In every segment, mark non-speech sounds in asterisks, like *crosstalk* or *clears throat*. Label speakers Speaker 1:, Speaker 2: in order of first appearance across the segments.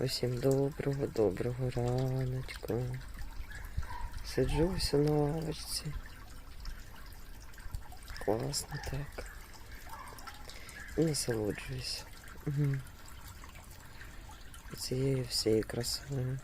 Speaker 1: Усім доброго, доброго раночку. Сиджу ось на лавочці. Класно так. Насолоджуюсь. Угу. Цією всією красою.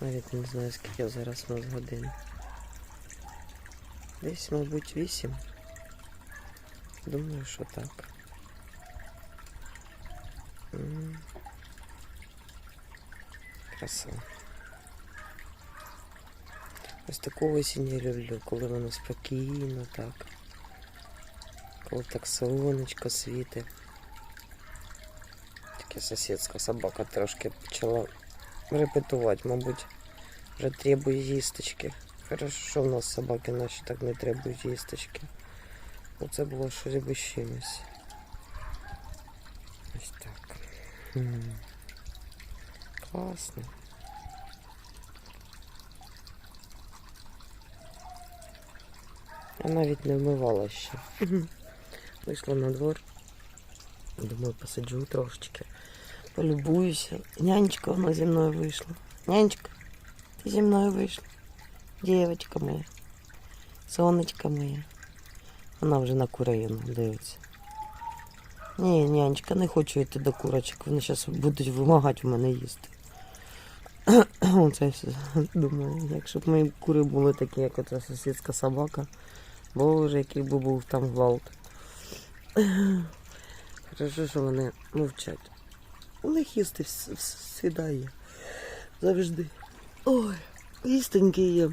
Speaker 1: Навіть не знаю, скільки зараз у нас годин. Десь, мабуть, вісім. Думаю, що так. М. Краса. Ось таку осінь я люблю, коли воно спокійно так. Коли так сонечко світить. Таке сусідська собака трошки почала репетувати, мабуть, вже требує їсточки. Хорошо, що в нас собаки наші так не требують їсточки. Оце було щось би з чимось. Ось так. Класно. Я навіть не вмивала ще. Вийшла на двор. Думаю, посиджу трошечки. Полюбуюся. Нянечка вона зі мною вийшла. Нянечка, ти зі мною вийшла. Дівочка моя. Сонечка моя. Вона вже на курину дивиться. Ні, нянечка, не хочу йти до курочок. Вони зараз будуть вимагати в мене їсти. *clears throat* Оце все думаю. Якщо б мої кури були такі, як оця сусідська собака. Боже, який би був там гвалт. *clears throat* Хорошо, що вони мовчать. У них їсти вс- вс- всегда є. Завжди. Ой, їстеньки є.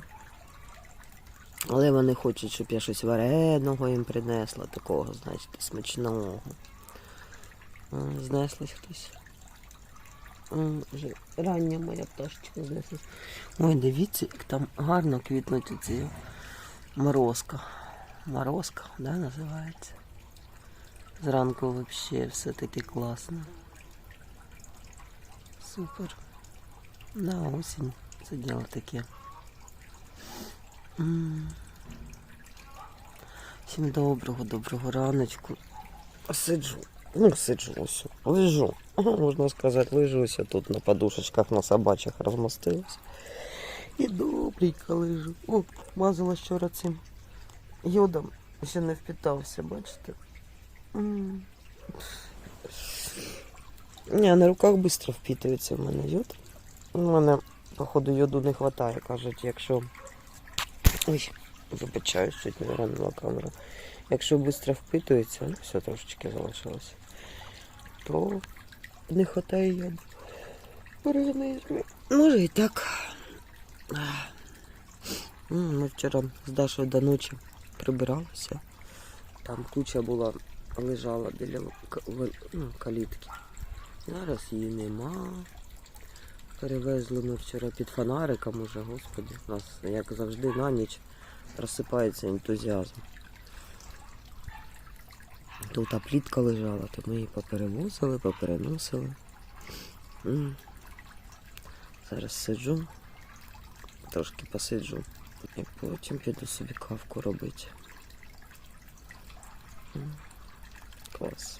Speaker 1: Але вони хочуть, щоб я щось вареного їм принесла, такого, значить, смачного. А, Знеслась хтось. Вже рання моя пташечка знеслась. Ой, дивіться, як там гарно квітнуть ці морозка. Морозка, да, називається. Зранку взагалі все таки класно. Супер. На осінь це діло таке. Всім доброго, доброго раночку. Сиджу. Ну, сиджу. Лежу. Можна сказати, лежу ось тут на подушечках на собачих розмостилась. І добренько лежу. О, мазала вчора цим йодом. Ще не впітався, бачите? М. Ні, на руках швидко впітується в мене йод. У мене, походу, йоду не вистачає, кажуть, якщо. Ой, вибачаю, чуть не ранила камеру. Якщо швидко впитується, ну все трошечки залишилося, то не вистачає в. Може і так. Ми вчора з Дашою до ночі прибиралися. Там куча була, лежала біля ну, калітки. Зараз її нема. Перевезли ми вчора під фонариком уже, господи. У нас, як завжди, на ніч розсипається ентузіазм. Тут та плітка лежала, то ми її поперевозили, попереносили. Зараз сиджу, трошки посиджу. І потім піду собі кавку робити. Клас.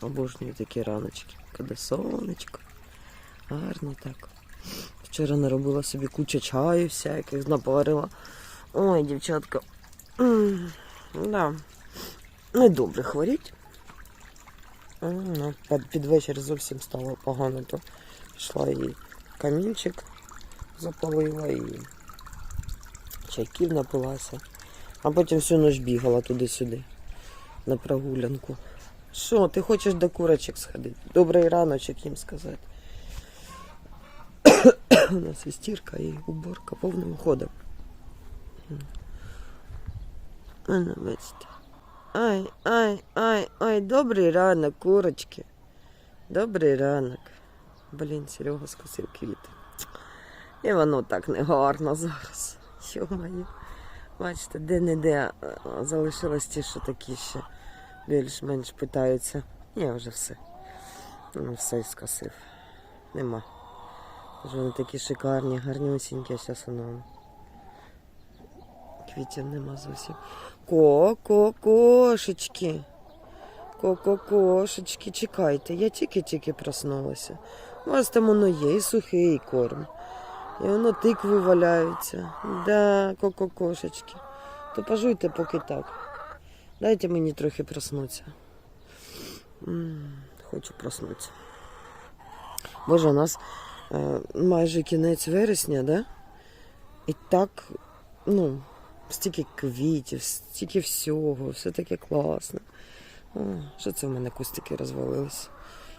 Speaker 1: Обожнюю такі раночки, коли сонечко. Гарно так. Вчора наробила собі кучу чаю всяких, напарила. Ой, дівчатка. Да. Недобре хворіть. М, ну, Під, вечір зовсім стало погано, то пішла і камінчик запалила і чайків напилася. А потім всю ніч бігала туди-сюди на прогулянку. Що, ти хочеш до курочок сходити? Добрий раночок їм сказати. *coughs* У нас і стірка, і уборка повним ходом. Ну, бачите. Ай, ай, ай, ай, добрий ранок, курочки. Добрий ранок. Блін, Серега скосив квіти. І воно так негарно зараз. Йо-моє. Бачите, де-не-де е, залишилось ті, що такі ще більш-менш питаються. Ні, вже все. Ну, все скосив. Нема. Вони такі шикарні, гарнюсінькі, зараз воно. Квітів нема зовсім. Ко, ко, кошечки. Ко-ко-кошечки, чекайте, я тільки-тільки проснулася. У вас там воно є, і сухий корм. І воно тикви валяються. Да, ко-ко-кошечки. То пожуйте поки так. Дайте мені трохи проснутися. М, Хочу проснутися. Боже, у нас е, майже кінець вересня, да? І так, ну, стільки квітів, стільки всього, все таке класно. О, що це в мене кустики розвалились?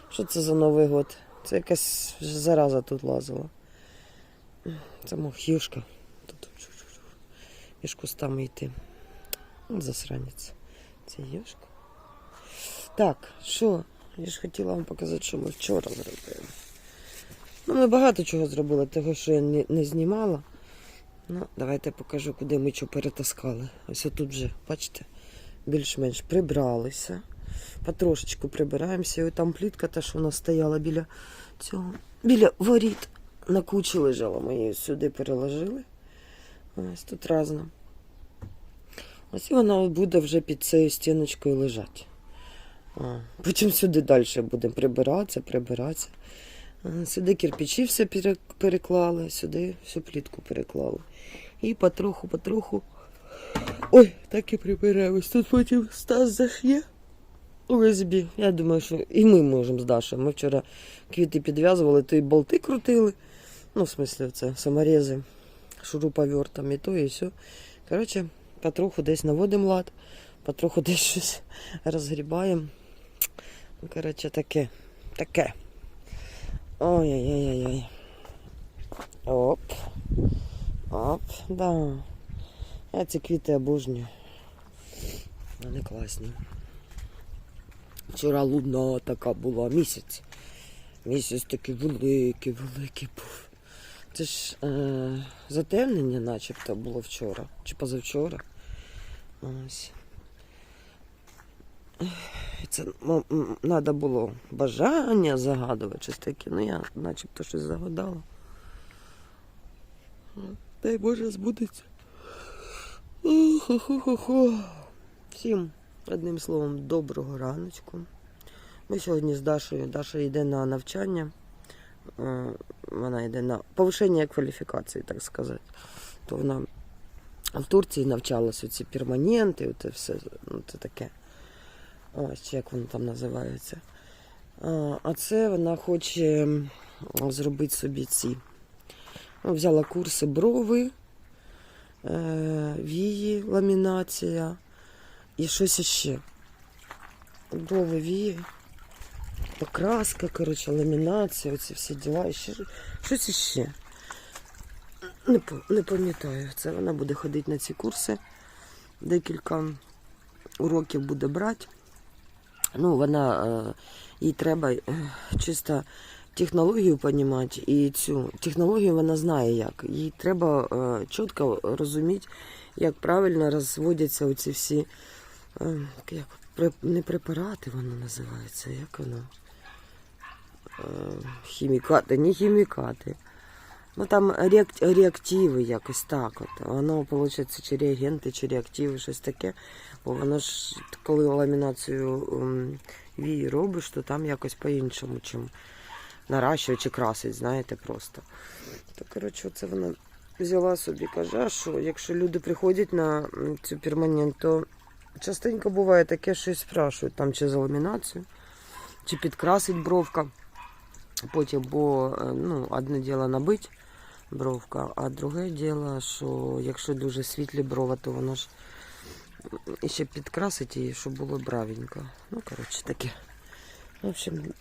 Speaker 1: Що це за Новий год? Це якась зараза тут лазила. Це мухюшка. Тут між кустами йти. Засранець. Це юшка. Так, що? Я ж хотіла вам показати, що ми вчора зробили. Ну, ми багато чого зробили, того, що я не, не знімала. Ну, давайте покажу, куди ми що перетаскали. Ось тут вже, бачите, більш-менш прибралися. Потрошечку прибираємося. І там плітка, та, що нас стояла біля цього, біля воріт. На кучі лежала, ми її сюди переложили. Ось тут разно. Ось вона буде вже під цією стіночкою лежати. Потім сюди далі будемо прибиратися, прибиратися. Сюди кирпичі все переклали, сюди всю плітку переклали. І потроху, потроху. Ой, так і прибираємось. Тут потім Стас заш'є. ОСБ. Я думаю, що і ми можемо з Дашою. Ми вчора квіти підв'язували, то і болти крутили. Ну, в смислі, це саморези, шуруповерт там і то, і все. Коротше, потроху десь наводимо лад, потроху *laughs* десь щось розгрібаємо. Ну, коротше, таке. Таке. Ой-ой-ой-ой. Оп. Оп, да. Я ці квіти обожнюю. Вони класні. Вчора луна така була, місяць. Місяць такий великий, великий був. Це ж е, затемнення начебто було вчора чи позавчора. Ось. Це треба було бажання загадувати щось таке. Ну я начебто щось загадала. Ну, Дай Боже збудеться. Хо-хо-хо-хо. Всім одним словом, доброго раночку. Ми сьогодні з Дашею. Даша йде на навчання. Е, Вона йде на повишення кваліфікації, так сказати. То вона в Турції навчалась оці перманенти, оце все ну, це таке. Ось як воно там називається. А, це вона хоче зробити собі ці. Ну, Взяла курси брови, е, вії, ламінація і щось іще. Брови, вії, покраска, коротше, ламінація, оці всі діла, і ще щось іще. Не, не пам'ятаю. Це вона буде ходити на ці курси. Декілька уроків буде брати. Ну, вона, е, їй треба е, чисто технологію розуміти, і цю технологію вона знає як. Їй треба е, чітко розуміти, як правильно розводяться оці всі як, не препарати воно називається, як воно? Хімікати, не хімікати. Ну там реак- реактиви якось так. От. Воно, виходить, чи реагенти, чи реактиви, щось таке. Бо воно ж, коли ламінацію ем, вії робиш, то там якось по-іншому, чим наращує чи красить, знаєте, просто. То, коротше, це вона взяла собі, каже, що, якщо люди приходять на цю перманент, то частенько буває таке, що і спрашують, там чи за ламінацію, чи підкрасить бровка. Потім, бо е, ну, одне діло набить бровка, а друге діло, що якщо дуже світлі брова, то воно ж ще підкрасить її, щоб було бравенько. Ну, коротше, таке. В общем,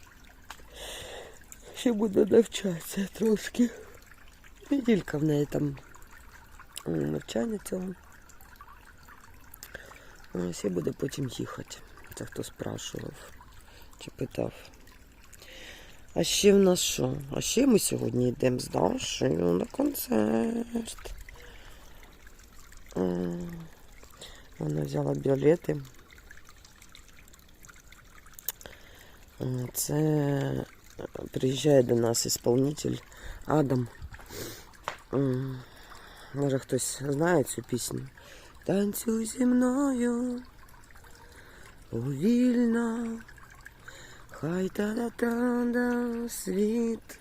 Speaker 1: ще буде навчатися трошки. Неділька в неї там навчання цього. Ось і буде потім їхати. Це хто спрашував чи питав. А ще в нас що? А ще ми сьогодні йдемо з Дашею на концерт. Вона взяла білети. Це е, приїжджає до нас ісполнитель Адам. Може хтось знає цю пісню? Танцюй зі мною. повільно, хай та да світ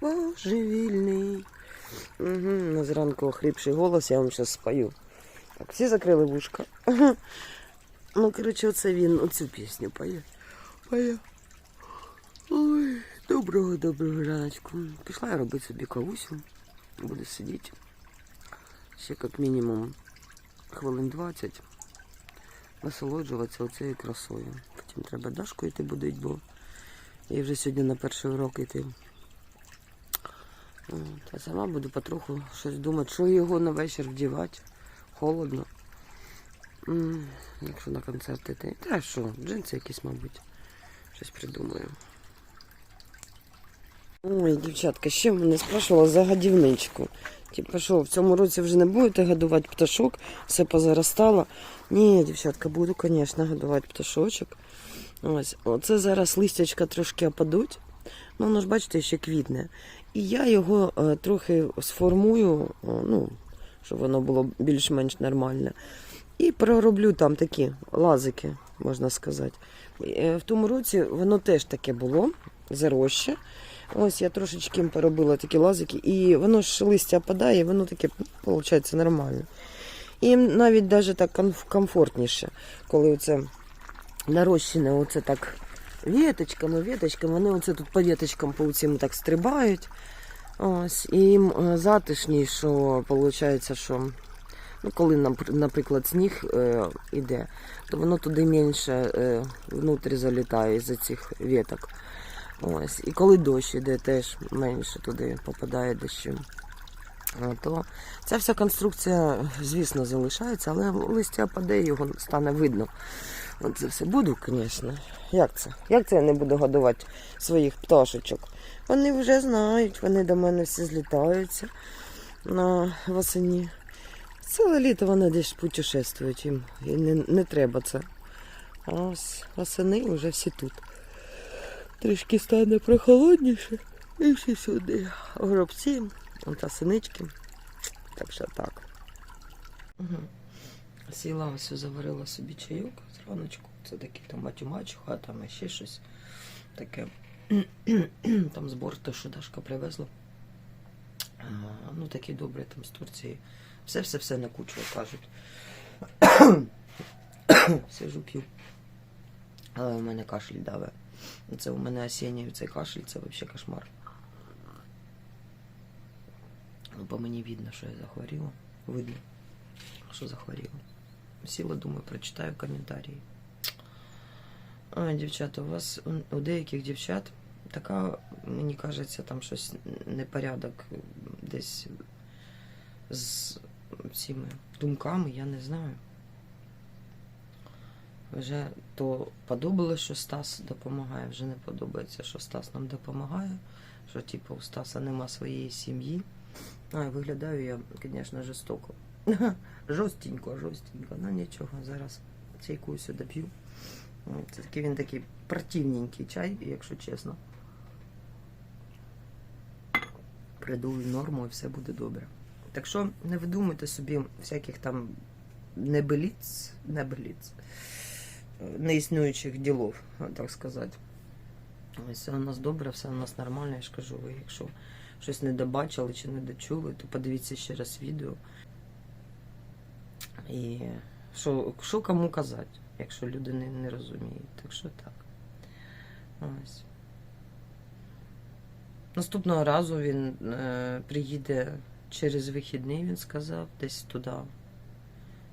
Speaker 1: божевільний. Угу, на зранку охрипший голос, я вам зараз спою. Так, всі закрили вушка. *laughs* Ну, коротше, оце він оцю пісню поє. Поє. Ой, доброго, доброго раночку. Пішла я робити собі кавусю. Буду сидіти. Ще як мінімум хвилин 20. Насолоджуватися оцією красою. Потім треба Дашку йти будить, бо їй вже сьогодні на перший урок йти. От, сама буду потроху щось думати, що його на вечір вдівати. Холодно. Якщо на концерт йти. Та що, джинси якісь, мабуть. Щось придумаю. Ой, дівчатка, ще мене спрашувала за годівничку. Типа, що, в цьому році вже не будете годувати пташок, все позаростало. Ні, дівчатка, буду, звісно, годувати пташочок. Ось, оце зараз листячка трошки опадуть. Ну, воно ж, бачите, ще квітне. І я його е, трохи сформую, ну, щоб воно було більш-менш нормальне. І пророблю там такі лазики, можна сказати. Е, В тому році воно теж таке було, зароще. Ось я трошечки поробила такі лазики, і воно ж листя опадає, воно таке, виходить, нормально. І їм навіть так комфортніше, коли оце нарощене, оце так віточками, віточками, вони оце тут по віточкам по цим так стрибають. Ось, і їм затишніше, виходить, що ну, коли, напр- наприклад, сніг е, іде, то воно туди менше е, внутрі залітає з цих віток. Ось. І коли дощ іде, теж менше туди попадає дощу. То ця вся конструкція, звісно, залишається, але листя паде, його стане видно. От це все буду, звісно. Як це? Як це я не буду годувати своїх пташечок? Вони вже знають, вони до мене всі злітаються на восені. Ціле літо вони десь путешествують їм. І не, не треба це. А ось восени вже всі тут. Трішки стане прохолодніше. І всі сюди. Горобці, та синички. Так що так. Угу. Сіла ось заварила собі чайок зраночку. Це такий там матюмачуха, там ще щось таке. *clears throat* там збор, те, що Дашка привезла. А, ну такий добрий там з Турції. Все-все-все на кучу кажуть. *clears throat* Сижу п'ю. Але у мене кашель даве. Це у мене осінній цей кашель, це взагалі кошмар. Ну, по мені видно, що я захворіла. Видно, що захворіла. Сіла, думаю, прочитаю коментарі. А, дівчата, у вас у- деяких дівчат така, мені кажеться, там щось непорядок десь з цими думками, я не знаю. Вже то подобалось, що Стас допомагає, вже не подобається, що Стас нам допомагає, що типу у Стаса нема своєї сім'ї. А, виглядаю я, звісно, жорстоко. *laughs* Жорстенько, жорстенько. Ну нічого, зараз чайку сюди п'ю. Це такий він такий противненький чай, якщо чесно. Приду в норму і все буде добре. Так що не видумуйте собі всяких там небеліць, небеліць, неіснуючих ділов, так сказати. Все у нас добре, все у нас нормально, я ж кажу, ви якщо щось не добачили чи не дочули, то подивіться ще раз відео. І що, що кому казати, якщо люди не, не розуміють. Так що так. Ось. Наступного разу він е, приїде через вихідний, він сказав, десь туди,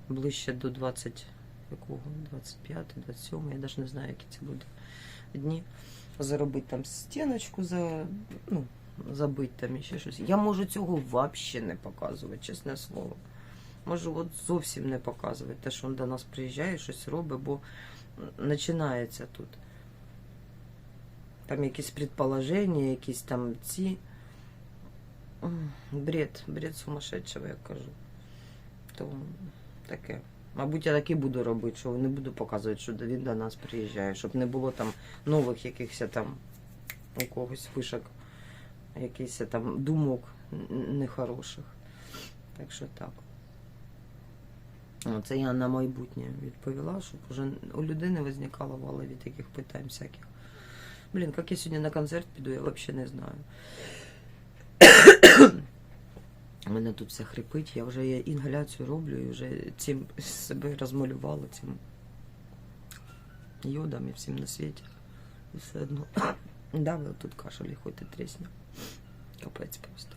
Speaker 1: ближче до 20, якого? 25, 27, я навіть не знаю, які це будуть дні. Заробити там стіночку, за, ну, забити там і ще щось. Я можу цього взагалі не показувати, чесне слово. Можу от зовсім не показувати те, що він до нас приїжджає, щось робить, бо починається тут. Там якісь предположення, якісь там ці. Бред, бред сумасшедшого, я кажу. То таке. Мабуть, я так і буду робити, що не буду показувати, що він до нас приїжджає, щоб не було там нових якихось там у когось фишок, якихось там думок нехороших. Так що так. О, Це я на майбутнє відповіла, щоб уже у людини визникало в голові таких питань всяких. Блін, як я сьогодні на концерт піду, я взагалі не знаю. У мене тут все хрипить, я вже інгаляцію роблю і вже цим себе розмалювала цим йодом і всім на світі. І все одно. Да, ви тут кашель хоч і трісне. Капець просто.